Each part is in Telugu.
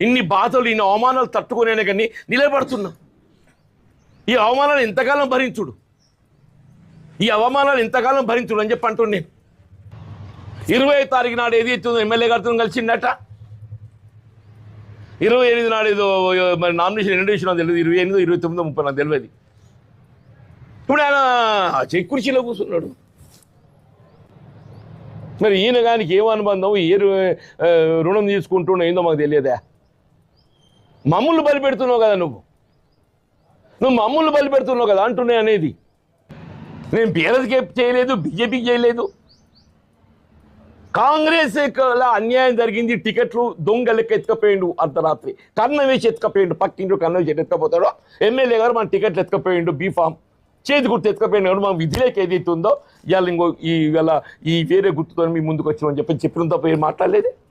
ఇన్ని బాధలు ఇన్ని అవమానాలు తట్టుకునే కానీ నిలబడుతున్నాం. ఈ అవమానాలు ఎంతకాలం భరించుడు? ఈ అవమానాలు ఎంతకాలం భరించుడు అని చెప్పి అంటున్నాను నేను ఇరవై తారీఖు నాడు ఏది ఎత్తుందో ఎమ్మెల్యే గారితో కలిసిందట. ఇరవై ఎనిమిది నాడు ఏదో మరి నామినేషన్ ఎన్ని వేసినా తెలియదు ఇరవై ఎనిమిది ఇరవై తొమ్మిదో ముప్పై నాకు తెలియదు ఇప్పుడు ఆయన చెక్ కుర్చీలో కూర్చున్నాడు. మరి ఈయన గానికి ఏం అనుబంధం? ఏ రు- రుణం తీసుకుంటున్నా ఏందో మాకు తెలియదా? మమ్మల్ని బలి పెడుతున్నావు కదా నువ్వు. నువ్వు మమ్మల్ని బలి పెడుతున్నావు కదా అంటున్నాయి అనేది. నేను బీఆర్ఎస్కి చేయలేదు బీజేపీకి చేయలేదు. కాంగ్రెస్ అన్యాయం జరిగింది టికెట్లు దొంగ లెక్క ఎత్తుకపోయిండు అర్ధరాత్రి. కన్న వేసి ఎత్తుకపోయిండు పక్కిండు కన్న వేసి ఎత్తుకపోతాడో? ఎమ్మెల్యే గారు మన టికెట్లు ఎత్తుకపోయిండు బీఫామ్. చేతి గుర్తు ఎత్తుకపోయిండు కాబట్టి మన విధిలోకి ఏదైతే ఉందో ఇవాళ ఇంకో ఈ ఇవాళ ఈ వేరే గుర్తుతో మీ ముందుకు వచ్చినామని చెప్పి చెప్పిన తప్ప మాట్లాడలేదు.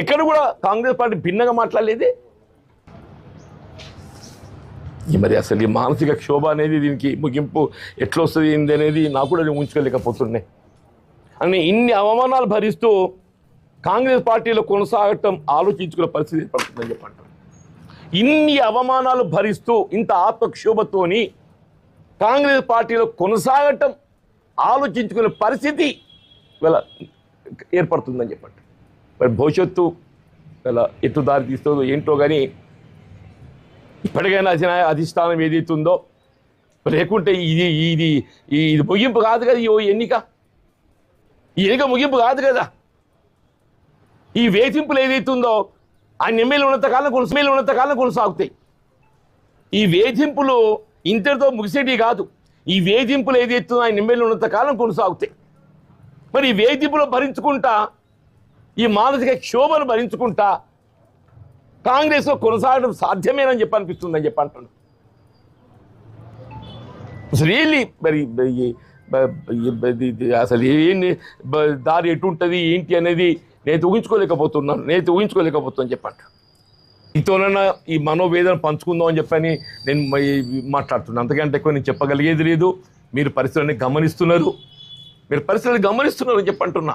ఎక్కడ కూడా కాంగ్రెస్ పార్టీ భిన్నంగా మాట్లాడలేదే. ఈ మరి అసలు ఈ మానసిక క్షోభ అనేది దీనికి ముగింపు ఎట్లా వస్తుంది ఏంది అనేది నాకు కూడా నేను ఉంచుకోలేకపోతున్నాయి అని ఇన్ని అవమానాలు భరిస్తూ కాంగ్రెస్ పార్టీలో కొనసాగటం ఆలోచించుకునే పరిస్థితి ఏర్పడుతుందని చెప్పంటారు ఇన్ని అవమానాలు భరిస్తూ ఇంత ఆత్మక్షోభతోని కాంగ్రెస్ పార్టీలో కొనసాగటం ఆలోచించుకునే పరిస్థితి ఇలా ఏర్పడుతుందని చెప్పండి మరి భవిష్యత్తు ఇలా ఎటు దారి తీస్తుందో ఏంటో కానీ ఇప్పటికైనా అధినా అధిష్టానం ఏదైతుందో లేకుంటే ఇది ఇది ఇది ముగింపు కాదు కదా ఈ ఓ ఎన్నిక. ఈ ఎన్నిక ముగింపు కాదు కదా. ఈ వేధింపులు ఏదైతుందో ఆయన ఎమ్మెల్యే ఉన్నంత కాలం కొనసా ఎమ్మెల్యే ఉన్నంత కాలం కొనసాగుతాయి ఈ వేధింపులు ఇంతటితో ముగిసేటివి కాదు. ఈ వేధింపులు ఏదైతుందో ఆయన ఎమ్మెల్యే ఉన్నంత కాలం కొనసాగుతాయి మరి ఈ వేధింపులు భరించుకుంటా ఈ మానసిక క్షోభను భరించుకుంటా కాంగ్రెస్లో కొనసాగడం సాధ్యమేనని చెప్పి అనిపిస్తుందని చెప్పి అంటాడు రియల్లీ మరి అసలు ఏంటి దారి ఎటు ఉంటుంది ఏంటి అనేది నేను ఊహించుకోలేకపోతున్నాను నేను ఊహించుకోలేకపోతున్నాను చెప్పండి మీతోనన్నా ఈ మనోవేదన పంచుకుందాం అని చెప్పని నేను మాట్లాడుతున్నాను అంతకంటే ఎక్కువ నేను చెప్పగలిగేది లేదు. మీరు పరిస్థితులని గమనిస్తున్నారు. మీరు పరిస్థితులను గమనిస్తున్నారు అని చెప్పంటున్నా